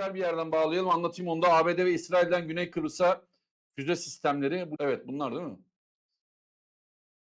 güzel bir yerden bağlayalım. Anlatayım onu da. ABD ve İsrail'den Güney Kıbrıs'a füze sistemleri. Evet bunlar değil mi?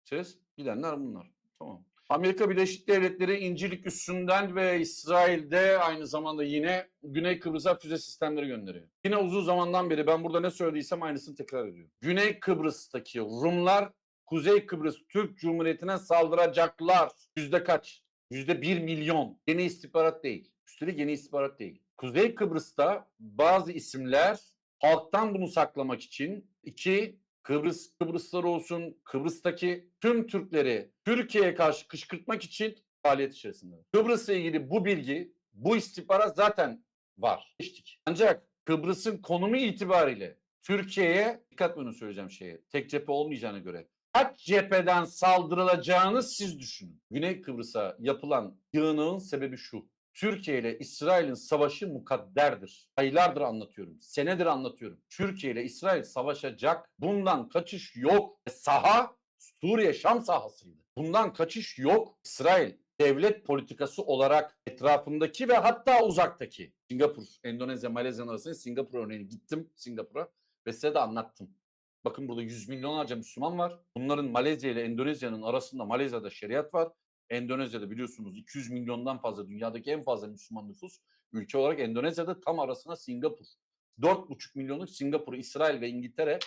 Ses gidenler bunlar. Tamam. Amerika Birleşik Devletleri İncirlik üssünden ve İsrail'de aynı zamanda yine Güney Kıbrıs'a füze sistemleri gönderiyor. Yine uzun zamandan beri ben burada ne söylediysem aynısını tekrar ediyorum. Güney Kıbrıs'taki Rumlar Kuzey Kıbrıs Türk Cumhuriyeti'ne saldıracaklar. Yüzde kaç? Yüzde bir milyon. Yeni istihbarat değil. Üstelik yeni istihbarat değil. Kuzey Kıbrıs'ta bazı isimler halktan bunu saklamak için iki Kıbrıs Kıbrıslılar olsun Kıbrıs'taki tüm Türkleri Türkiye'ye karşı kışkırtmak için faaliyet içerisinde. Kıbrıs'la ilgili bu bilgi, bu istihbarat zaten var. Geçtik. Ancak Kıbrıs'ın konumu itibariyle Türkiye'ye dikkat bunu söyleyeceğim şeye. Tek cephe olmayacağına göre kaç cepheden saldırılacağını siz düşünün. Güney Kıbrıs'a yapılan yığınığın sebebi şu. Türkiye ile İsrail'in savaşı mukadderdir. Aylardır anlatıyorum. Senedir anlatıyorum. Türkiye ile İsrail savaşacak. Bundan kaçış yok. Saha Suriye Şam sahasıydı. Bundan kaçış yok. İsrail devlet politikası olarak etrafındaki ve hatta uzaktaki Singapur, Endonezya, Malezya arasında Singapur örneğini gittim Singapur'a ve size de anlattım. Bakın burada yüz milyonlarca Müslüman var. Bunların Malezya ile Endonezya'nın arasında Malezya'da şeriat var. Endonezya'da biliyorsunuz 200 milyondan fazla dünyadaki en fazla Müslüman nüfus ülke olarak Endonezya'da tam arasına Singapur. 4,5 milyonluk Singapur, İsrail ve İngiltere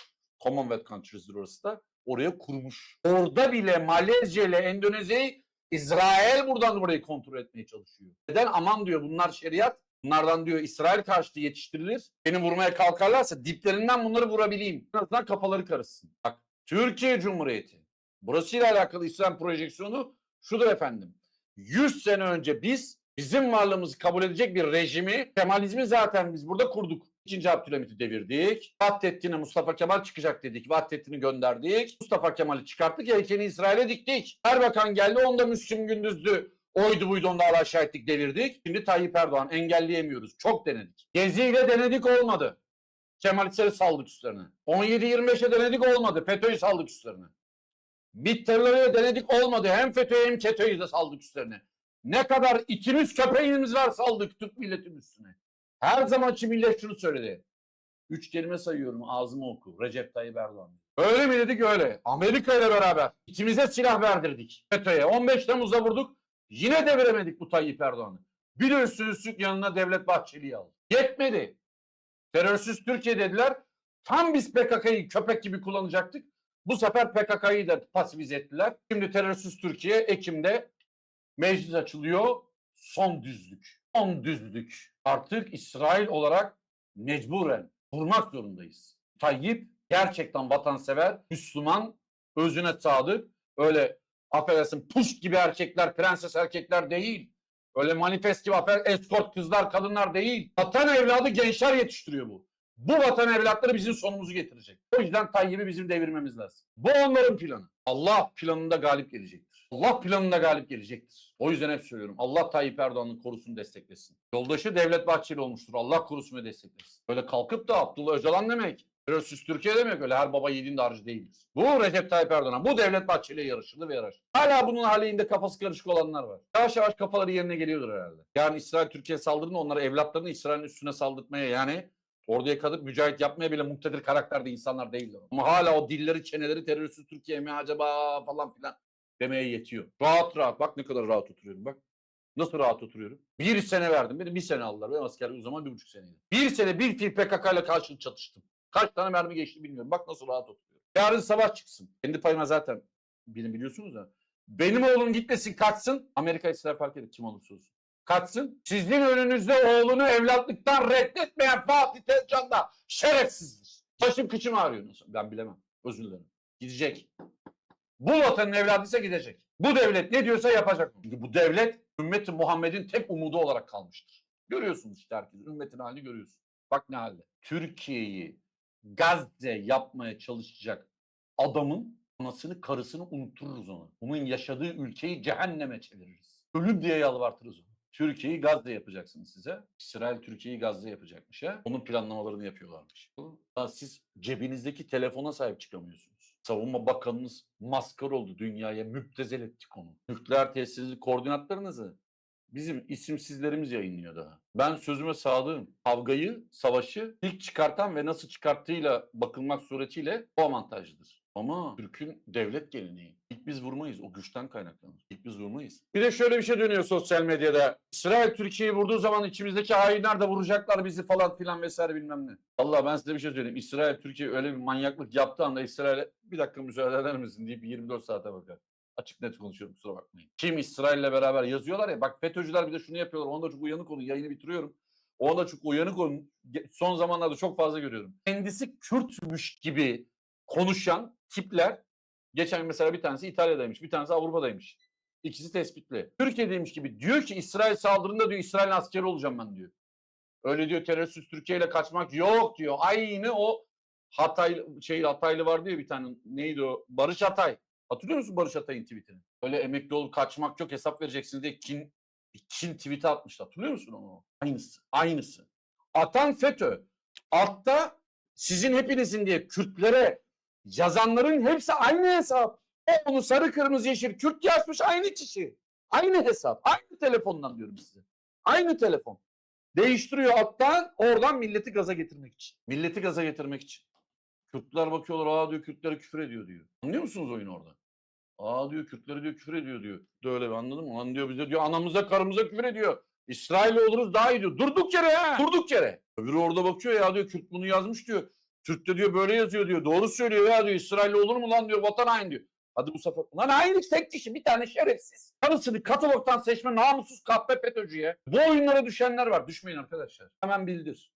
Commonwealth countries'dir orası da oraya kurmuş. Orada bile Malezya ile Endonezya'yı İsrail buradan burayı kontrol etmeye çalışıyor. Neden? Aman diyor bunlar şeriat. Bunlardan diyor İsrail karşıtı yetiştirilir. Beni vurmaya kalkarlarsa diplerinden bunları vurabileyim. En azından kafaları karışsın. Bak Türkiye Cumhuriyeti. Burasıyla alakalı İslam projeksiyonu şudur efendim. 100 sene önce biz bizim varlığımızı kabul edecek bir rejimi, Kemalizmi zaten biz burada kurduk. İkinci Abdülhamit'i devirdik. Vahdettin'e Mustafa Kemal çıkacak dedik. Vahdettin'i gönderdik. Mustafa Kemal'i çıkarttık. Heykelini İsrail'e diktik. Erbakan geldi. Onda Müslüm Gündüz'dü. Oydu buydu onu da ettik devirdik. Şimdi Tayyip Erdoğan engelleyemiyoruz. Çok denedik. Gezi'yle denedik olmadı. Kemalistleri saldık üstlerine. 17-25'e denedik olmadı. FETÖ'yü saldık üstlerine. MİT terörüyle denedik olmadı. Hem FETÖ'yü hem KETÖ'yü de saldık üstlerine. Ne kadar itimiz köpeğimiz var saldık Türk milletinin üstüne. Her zamanki millet şunu söyledi. Üç kelime sayıyorum ağzımı oku. Recep Tayyip Erdoğan. Öyle mi dedik öyle. Amerika ile beraber içimize silah verdirdik. FETÖ'ye 15 Temmuz'da vurduk. Yine deviremedik bu Tayyip Erdoğan'ı. Bir üstlük yanına Devlet Bahçeli'yi aldı. Yetmedi. Terörsüz Türkiye dediler. Tam biz PKK'yı köpek gibi kullanacaktık. Bu sefer PKK'yı da pasifize ettiler. Şimdi terörsüz Türkiye Ekim'de meclis açılıyor. Son düzlük. Son düzlük. Artık İsrail olarak mecburen vurmak zorundayız. Tayyip gerçekten vatansever, Müslüman, özüne sadık. Öyle affedersin puş gibi erkekler, prenses erkekler değil. Öyle manifest gibi escort kızlar, kadınlar değil. Vatan evladı gençler yetiştiriyor bu. Bu vatan evlatları bizim sonumuzu getirecek. O yüzden Tayyip'i bizim devirmemiz lazım. Bu onların planı. Allah planında galip gelecektir. Allah planında galip gelecektir. O yüzden hep söylüyorum. Allah Tayyip Erdoğan'ın korusunu desteklesin. Yoldaşı Devlet Bahçeli olmuştur. Allah korusun ve desteklesin. Böyle kalkıp da Abdullah Öcalan demek, terörsüz Türkiye demek öyle her baba yiğidin de harcı değildir. Bu Recep Tayyip Erdoğan'a, bu Devlet Bahçeli'ye yarışırdı ve yarışır. Hala bunun halinde kafası karışık olanlar var. Yavaş yavaş kafaları yerine geliyordur herhalde. Yani İsrail Türkiye saldırını onlara evlatlarını İsrail'in üstüne saldırtmaya yani Orduya kalıp mücahit yapmaya bile muktedir karakterde insanlar değiller. Ama hala o dilleri çeneleri terörsüz Türkiye mi acaba falan filan demeye yetiyor. Rahat rahat bak ne kadar rahat oturuyorum bak. Nasıl rahat oturuyorum? Bir sene verdim. Beni bir sene aldılar. Ben askerlik o zaman bir buçuk seneydi. Bir sene bir fil PKK ile karşı çatıştım. Kaç tane mermi geçti bilmiyorum. Bak nasıl rahat oturuyorum. Yarın sabah çıksın. Kendi payıma zaten benim biliyorsunuz da. Benim oğlum gitmesin kaçsın. Amerika İsrail fark eder kim olursa olsun. Kaçsın. Sizin önünüzde oğlunu evlatlıktan reddetmeyen Fatih Tezcan da şerefsizdir. Başım kıçım ağrıyor. Nasıl? Ben bilemem. Özür dilerim. Gidecek. Bu vatanın evladıysa gidecek. Bu devlet ne diyorsa yapacak. Çünkü bu devlet ümmeti Muhammed'in tek umudu olarak kalmıştır. Görüyorsunuz işte herkes. Ümmetin halini görüyorsun. Bak ne halde. Türkiye'yi Gazze yapmaya çalışacak adamın anasını karısını unuttururuz ona. Onun yaşadığı ülkeyi cehenneme çeviririz. Ölüm diye yalvartırız onu. Türkiye'yi Gazze yapacaksınız size. İsrail Türkiye'yi Gazze yapacakmış ha. Onun planlamalarını yapıyorlarmış. Daha siz cebinizdeki telefona sahip çıkamıyorsunuz. Savunma Bakanınız maskar oldu dünyaya müptezel ettik onu. Nükleer tesisinizin koordinatlarınızı bizim isimsizlerimiz yayınlıyor daha. Ben sözüme sadığım. Kavgayı, savaşı ilk çıkartan ve nasıl çıkarttığıyla bakılmak suretiyle o avantajlıdır. Ama Türk'ün devlet geleneği. İlk biz vurmayız. O güçten kaynaklanır. İlk biz vurmayız. Bir de şöyle bir şey dönüyor sosyal medyada. İsrail Türkiye'yi vurduğu zaman içimizdeki hainler de vuracaklar bizi falan filan vesaire bilmem ne. Allah ben size bir şey söyleyeyim. İsrail Türkiye öyle bir manyaklık yaptığı anda İsrail'e bir dakika müsaade eder misin deyip 24 saate bakar. Açık net konuşuyorum kusura bakmayın. Kim İsrail'le beraber yazıyorlar ya bak FETÖ'cüler bir de şunu yapıyorlar. Onda çok uyanık olun. Yayını bitiriyorum. Onda çok uyanık olun. Son zamanlarda çok fazla görüyorum. Kendisi Kürtmüş gibi konuşan tipler geçen mesela bir tanesi İtalya'daymış, bir tanesi Avrupa'daymış. İkisi tespitli. Türkiye'deymiş gibi diyor ki İsrail saldırında diyor İsrail askeri olacağım ben diyor. Öyle diyor terörist Türkiye ile kaçmak yok diyor. Aynı o Hatay şey Hataylı vardı ya bir tane neydi o? Barış Hatay. Hatırlıyor musun Barış Atay'ın tweetini? Öyle emekli olup kaçmak yok hesap vereceksiniz diye kin, kin tweet'i atmıştı. Hatırlıyor musun onu? Aynısı. Aynısı. Atan FETÖ. Altta sizin hepinizin diye Kürtlere yazanların hepsi aynı hesap. O onu sarı kırmızı yeşil Kürt yazmış aynı kişi. Aynı hesap. Aynı telefondan diyorum size. Aynı telefon. Değiştiriyor alttan oradan milleti gaza getirmek için. Milleti gaza getirmek için. Kürtler bakıyorlar aa diyor Kürtlere küfür ediyor diyor. Anlıyor musunuz oyunu orada? Aa diyor Kürtleri diyor küfür ediyor diyor. De öyle bir anladın mı? Lan diyor bize diyor anamıza karımıza küfür ediyor. İsrail oluruz daha iyi diyor. Durduk yere ha. Durduk yere. Öbürü orada bakıyor ya diyor Kürt bunu yazmış diyor. Türk de diyor böyle yazıyor diyor. Doğru söylüyor ya diyor. İsrail olur mu lan diyor. Vatan hain diyor. Hadi bu sefer. Lan aynı tek kişi bir tane şerefsiz. Karısını katalogdan seçme namussuz kahpe FETÖ'cüye. Bu oyunlara düşenler var. Düşmeyin arkadaşlar. Hemen bildir.